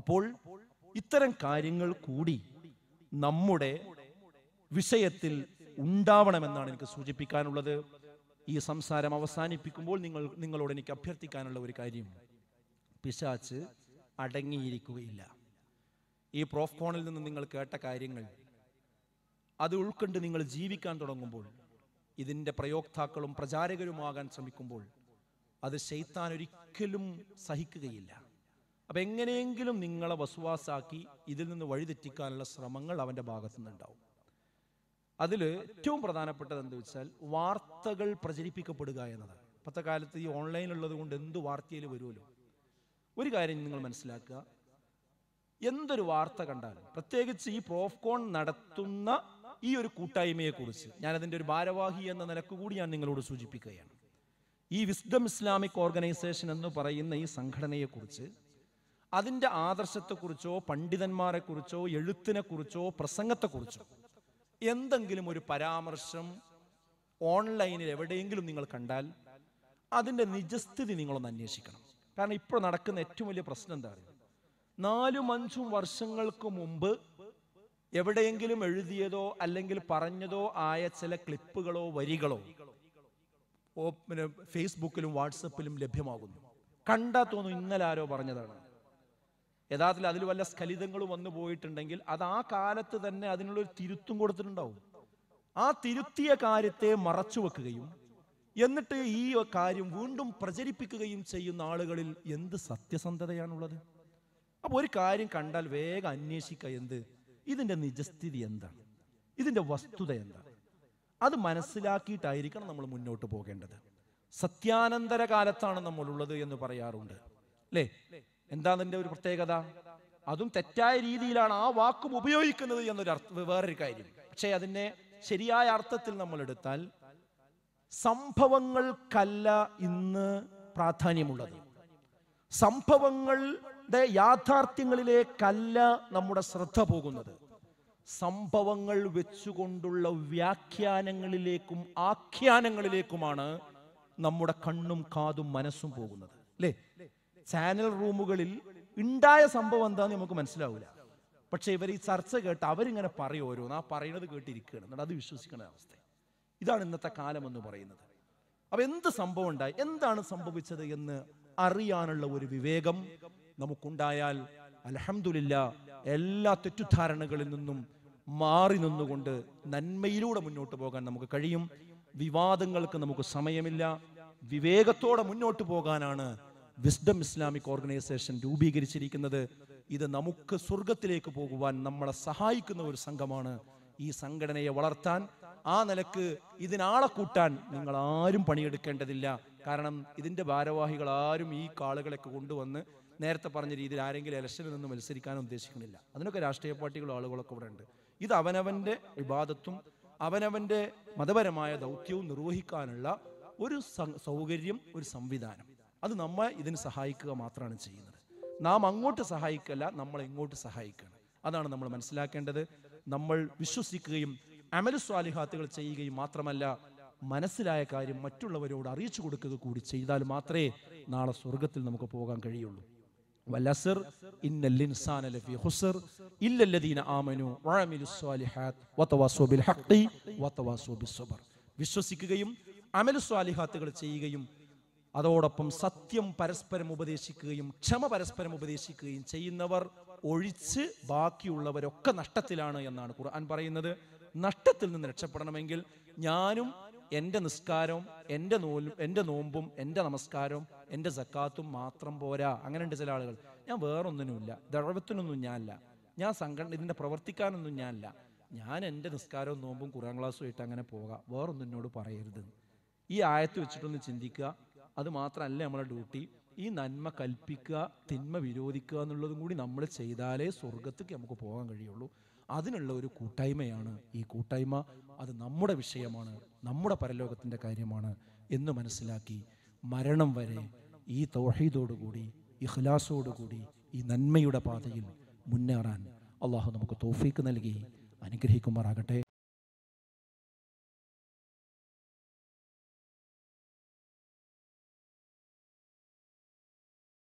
അപ്പോൾ ഇത്തരം കാര്യങ്ങൾ കൂടി നമ്മുടെ വിഷയത്തിൽ ഉണ്ടാവണമെന്നാണ് എനിക്ക് സൂചിപ്പിക്കാനുള്ളത്. ഈ സംസാരം അവസാനിപ്പിക്കുമ്പോൾ നിങ്ങൾ നിങ്ങളോട് എനിക്ക് അഭ്യർത്ഥിക്കാനുള്ള ഒരു കാര്യം. പിശാച്ച് അടങ്ങിയിരിക്കുകയില്ല. ഈ പ്രോഫ്കോണിൽ നിന്ന് നിങ്ങൾ കേട്ട കാര്യങ്ങൾ അത് ഉൾക്കൊണ്ട് നിങ്ങൾ ജീവിക്കാൻ തുടങ്ങുമ്പോൾ ഇതിന്റെ പ്രയോക്താക്കളും പ്രചാരകരുമാകാൻ ശ്രമിക്കുമ്പോൾ അത് ശൈത്താൻ ഒരിക്കലും സഹിക്കുകയില്ല. അപ്പം എങ്ങനെയെങ്കിലും നിങ്ങളെ വസുവാസാക്കി ഇതിൽ നിന്ന് വഴിതെറ്റിക്കാനുള്ള ശ്രമങ്ങൾ അവന്റെ ഭാഗത്തു നിന്നുണ്ടാവും അതിൽ ഏറ്റവും പ്രധാനപ്പെട്ടത് എന്താ വെച്ചാൽ വാർത്തകൾ പ്രചരിപ്പിക്കപ്പെടുക എന്നതാണ്. ഇപ്പോഴത്തെ കാലത്ത് ഈ ഓൺലൈൻ ഉള്ളത് കൊണ്ട് എന്ത് വാർത്തയിൽ വരുമല്ലോ? ഒരു കാര്യം നിങ്ങൾ മനസ്സിലാക്കുക. എന്തൊരു വാർത്ത കണ്ടാലും പ്രത്യേകിച്ച് ഈ പ്രോഫ്കോൺ നടത്തുന്ന ഈ ഒരു കൂട്ടായ്മയെ കുറിച്ച് ഞാൻ അതിന്റെ ഒരു ഭാരവാഹി എന്ന നിലയ്ക്ക് കൂടി ഞാൻ നിങ്ങളോട് സൂചിപ്പിക്കുകയാണ്. ഈ വിസ്ഡം ഇസ്ലാമിക് ഓർഗനൈസേഷൻ എന്ന് പറയുന്ന ഈ സംഘടനയെക്കുറിച്ച് അതിന്റെ ആദർശത്തെക്കുറിച്ചോ പണ്ഡിതന്മാരെക്കുറിച്ചോ എഴുത്തിനെക്കുറിച്ചോ പ്രസംഗത്തെക്കുറിച്ചോ എന്തെങ്കിലും ഒരു പരാമർശം ഓൺലൈനിൽ എവിടെയെങ്കിലും നിങ്ങൾ കണ്ടാൽ അതിന്റെ നിജസ്ഥിതി നിങ്ങളൊന്ന് അന്വേഷിക്കണം. കാരണം ഇപ്പോൾ നടക്കുന്ന ഏറ്റവും വലിയ പ്രശ്നം എന്താ പറയുക നാലും അഞ്ചും വർഷങ്ങൾക്ക് മുമ്പ് എവിടെയെങ്കിലും എഴുതിയതോ അല്ലെങ്കിൽ പറഞ്ഞതോ ആയ ചില ക്ലിപ്പുകളോ വരികളോ ഫേസ്ബുക്കിലും വാട്സപ്പിലും ലഭ്യമാകുന്നു. കണ്ടാ തോന്നും ഇന്നലെ ആരോ പറഞ്ഞതാണ്. യഥാർത്ഥത്തിൽ അതിൽ വല്ല സ്ഖലിതങ്ങളും വന്നു പോയിട്ടുണ്ടെങ്കിൽ അത് ആ കാലത്ത് തന്നെ അതിനുള്ളൊരു തിരുത്തും കൊടുത്തിട്ടുണ്ടാവും. ആ തിരുത്തിയ കാര്യത്തെ മറച്ചു വെക്കുകയും എന്നിട്ട് ഈ കാര്യം വീണ്ടും പ്രചരിപ്പിക്കുകയും ചെയ്യുന്ന ആളുകളിൽ എന്ത് സത്യസന്ധതയാണുള്ളത്? അപ്പൊ ഒരു കാര്യം കണ്ടാൽ വേഗം അന്വേഷിക്കുക എന്ത്? ഇതിന്റെ നിജസ്ഥിതി എന്താണ്? ഇതിന്റെ വസ്തുത എന്താണ്? അത് മനസ്സിലാക്കിയിട്ടായിരിക്കണം നമ്മൾ മുന്നോട്ട് പോകേണ്ടത്. സത്യാനന്തര കാലത്താണ് നമ്മളുള്ളത് എന്ന് പറയാറുണ്ട്. അല്ലേ? എന്താ നിന്റെ ഒരു പ്രത്യേകത? അതും തെറ്റായ രീതിയിലാണ് ആ വാക്കും ഉപയോഗിക്കുന്നത് എന്നൊരു അർത്ഥ വേറൊരു കാര്യം. പക്ഷേ അതിനെ ശരിയായ അർത്ഥത്തിൽ നമ്മൾ എടുത്താൽ സംഭവങ്ങൾക്കല്ല ഇന്ന് പ്രാധാന്യമുള്ളത്. സംഭവങ്ങളുടെ യാഥാർത്ഥ്യങ്ങളിലേക്കല്ല നമ്മുടെ ശ്രദ്ധ പോകുന്നത്. സംഭവങ്ങൾ വെച്ചുകൊണ്ടുള്ള വ്യാഖ്യാനങ്ങളിലേക്കും ആഖ്യാനങ്ങളിലേക്കുമാണ് നമ്മുടെ കണ്ണും കാതും മനസ്സും പോകുന്നത്. അല്ലേ? ചാനൽ റൂമുകളിൽ ഉണ്ടായ സംഭവം എന്താന്ന് നമുക്ക് മനസ്സിലാവില്ല പക്ഷെ ഇവർ ഈ ചർച്ച കേട്ട് അവരിങ്ങനെ പറയും ഓരോന്ന്. ആ പറയുന്നത് കേട്ടിരിക്കുകയാണ്. എന്നിട്ട് അത് വിശ്വസിക്കുന്ന അവസ്ഥ. ഇതാണ് ഇന്നത്തെ കാലം എന്ന് പറയുന്നത്. അപ്പൊ എന്ത് സംഭവം ഉണ്ടായി? എന്താണ് സംഭവിച്ചത് എന്ന് അറിയാനുള്ള ഒരു വിവേകം നമുക്കുണ്ടായാൽ അലഹമില്ല എല്ലാ തെറ്റുദ്ധാരണകളിൽ നിന്നും മാറി നിന്നുകൊണ്ട് നന്മയിലൂടെ മുന്നോട്ട് പോകാൻ നമുക്ക് കഴിയും. വിവാദങ്ങൾക്ക് നമുക്ക് സമയമില്ല. വിവേകത്തോടെ മുന്നോട്ട് പോകാനാണ് വിസ്ഡം ഇസ്ലാമിക് ഓർഗനൈസേഷൻ രൂപീകരിച്ചിരിക്കുന്നത് ഇത് നമുക്ക് സ്വർഗത്തിലേക്ക് പോകുവാൻ നമ്മളെ സഹായിക്കുന്ന ഒരു സംഘമാണ്. ഈ സംഘടനയെ വളർത്താൻ ആ നിലയ്ക്ക് ഇതിനാളെ കൂട്ടാൻ നിങ്ങൾ ആരും പണിയെടുക്കേണ്ടതില്ല. കാരണം ഇതിന്റെ ഭാരവാഹികൾ ആരും ഈ കാളുകളൊക്കെ കൊണ്ടുവന്ന് നേരത്തെ പറഞ്ഞ രീതിയിൽ ആരെങ്കിലും ഇലക്ഷനിൽ നിന്ന് മത്സരിക്കാൻ ഉദ്ദേശിക്കുന്നില്ല. അതിനൊക്കെ രാഷ്ട്രീയ പാർട്ടികളും ആളുകളൊക്കെ ഇവിടെ ഉണ്ട്. ഇത് അവനവന്റെ വിവാദത്തും അവനവന്റെ മതപരമായ ദൗത്യവും നിർവഹിക്കാനുള്ള ഒരു സൗകര്യം ഒരു സംവിധാനം. അത് നമ്മെ ഇതിന് സഹായിക്കുക മാത്രമാണ് ചെയ്യുന്നത്. നാം അങ്ങോട്ട് സഹായിക്കല്ല നമ്മൾ ഇങ്ങോട്ട് സഹായിക്കണം. അതാണ് നമ്മൾ മനസ്സിലാക്കേണ്ടത്. നമ്മൾ വിശ്വസിക്കുകയും അമലു സ്വാലിഹാത്തുകൾ ചെയ്യുകയും മാത്രമല്ല മനസ്സിലായ കാര്യം മറ്റുള്ളവരോട് അറിയിച്ചു കൊടുക്കുക കൂടി ചെയ്താൽ മാത്രമേ നാളെ സ്വർഗത്തിൽ നമുക്ക് പോകാൻ കഴിയുള്ളൂ. ഇന്നൽ ഇൻസാന ലഫി ഇല്ലല്ലദീന വതവാസൂ ബിൽ ഹഖ്ഖി വതവാസൂ വിശ്വസിക്കുകയും അമലു സ്വാലിഹാത്തുകൾ ചെയ്യുകയും അതോടൊപ്പം സത്യം പരസ്പരം ഉപദേശിക്കുകയും ക്ഷമ പരസ്പരം ഉപദേശിക്കുകയും ചെയ്യുന്നവർ ഒഴിച്ച് ബാക്കിയുള്ളവരൊക്കെ നഷ്ടത്തിലാണ് എന്നാണ് ഖുർആൻ പറയുന്നത്. നഷ്ടത്തിൽ നിന്ന് രക്ഷപ്പെടണമെങ്കിൽ ഞാനും എന്റെ നിസ്കാരവും എന്റെ നോൽ എന്റെ നോമ്പും എന്റെ നമസ്കാരവും എന്റെ സക്കാത്തും മാത്രം പോരാ. അങ്ങനെയുണ്ട് ചില ആളുകൾ. ഞാൻ വേറൊന്നിനുമില്ല. ദഴവത്തിനൊന്നും ഞാനല്ല. ഞാൻ സംഘടന ഇതിന്റെ പ്രവർത്തിക്കാനൊന്നും ഞാനല്ല. ഞാൻ എന്റെ നിസ്കാരവും നോമ്പും ഖുറാൻ ക്ലാസ്സും ആയിട്ട് അങ്ങനെ പോകാം. വേറൊന്നും എന്നോട് പറയരുത്. ഈ ആയത്ത് വെച്ചിട്ടൊന്ന് ചിന്തിക്കുക. അത് മാത്രമല്ല നമ്മളെ ഡ്യൂട്ടി ഈ നന്മ കൽപ്പിക്കുക തിന്മ വിരോധിക്കുക എന്നുള്ളതും കൂടി നമ്മൾ ചെയ്താലേ സ്വർഗത്തേക്ക് നമുക്ക് പോകാൻ കഴിയുള്ളൂ. അതിനുള്ള ഒരു കൂട്ടായ്മയാണ് ഈ കൂട്ടായ്മ. അത് നമ്മുടെ വിഷയമാണ് നമ്മുടെ പരലോകത്തിന്റെ കാര്യമാണ് എന്ന് മനസ്സിലാക്കി മരണം വരെ ഈ തൗഹീദോടുകൂടി ഇഖ്ലാസോടുകൂടി ഈ നന്മയുടെ പാതയിൽ മുന്നേറാൻ അള്ളാഹു നമുക്ക് തോഫീക്ക് നൽകി അനുഗ്രഹിക്കുമാറാകട്ടെ.